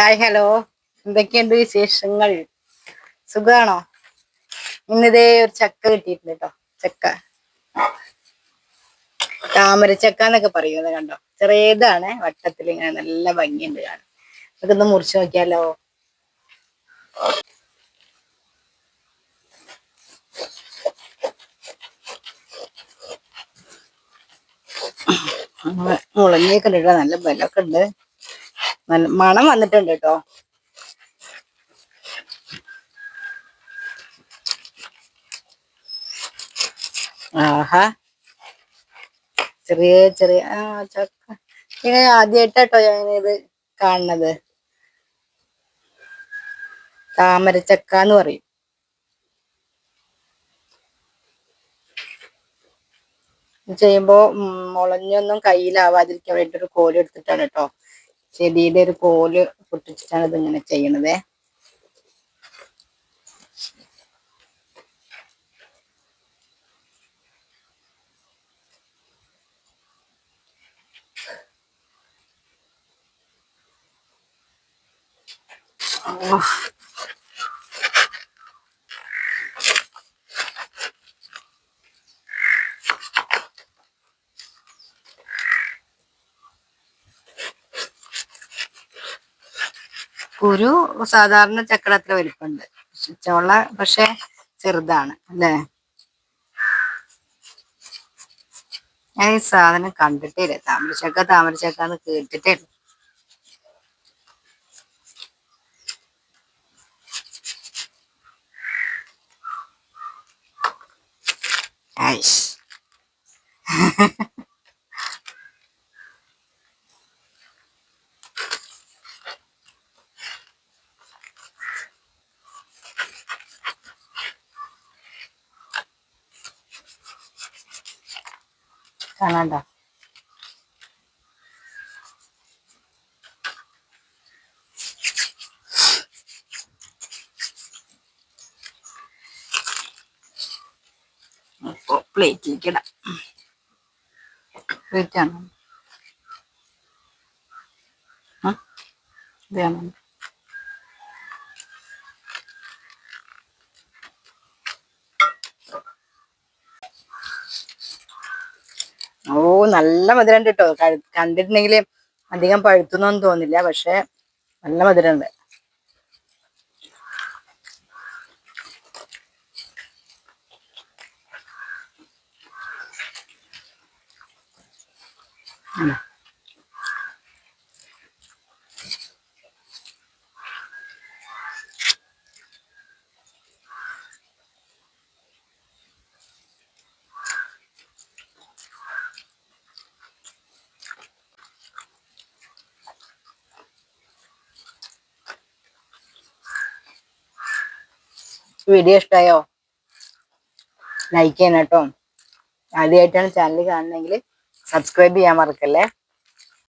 Hi hello. എന്തൊക്കെയുണ്ട് വിശേഷങ്ങൾ? സുഖാണോ? ഇന്നിതേ ഒരു ചക്ക കിട്ടിയിട്ടുണ്ട് കേട്ടോ ചക്ക. താമര ചക്ക എന്നൊക്കെ പറയുന്നത് കണ്ടോ? ചെറിയതാണ് വട്ടത്തിൽ ഇങ്ങനെ നല്ല ഭംഗിയുണ്ട് കാണാൻ. നമുക്കൊന്ന് മുറിച്ചു നോക്കിയാലോ? ഉണ്ട് കേട്ടോ നല്ല ബലമൊക്കെ ഉണ്ട്. നല്ല മണം വന്നിട്ടുണ്ട് കേട്ടോ. ആഹാ. ചെറിയ ചെറിയ ആ ചക്ക. ഇങ്ങനെ ആദ്യമായിട്ടാട്ടോ ഞാനിത് കാണുന്നത്. താമരച്ചക്ക എന്ന് പറയും. ചെയ്യുമ്പോ മുളഞ്ഞൊന്നും കയ്യിലാവാതിരിക്കാൻ വേണ്ടിട്ട് ഒരു കോലെടുത്തിട്ടാണ് കേട്ടോ. ചെടിയുടെ ഒരു കോൽ പൊട്ടിച്ചിട്ടാണ് ഇതിങ്ങനെ ചെയ്യണതേ Oh. കുരു സാധാരണ ചക്കട അത്ര വലിപ്പമുണ്ട്. ചോള പക്ഷെ ചെറുതാണ് അല്ലേ? ഞാൻ ഈ സാധനം കണ്ടിട്ടേ ഇല്ല താമരച്ചക്ക താമരച്ചക്ക എന്ന് കേട്ടിട്ടേ ഇല്ല ഐസ് കാണാണ്ട? അപ്പോ പ്ലേറ്റിലേക്ക് ഇടാം. പ്ലേറ്റ് ആണ്? ഇതാണ് ഓ നല്ല മധുരം കേട്ടോ കണ്ടിട്ടുണ്ടെങ്കിൽ അധികം പഴുത്തുന്നൊന്നും തോന്നില്ല പക്ഷെ നല്ല മധുരമുണ്ട് വീഡിയോ ഇഷ്ടമായോ ലൈക്ക് ചെയ്യണം കേട്ടോ. ആദ്യമായിട്ടാണ് ചാനൽ കാണുന്നതെങ്കിൽ സബ്സ്ക്രൈബ് ചെയ്യാൻ മറക്കല്ലേ?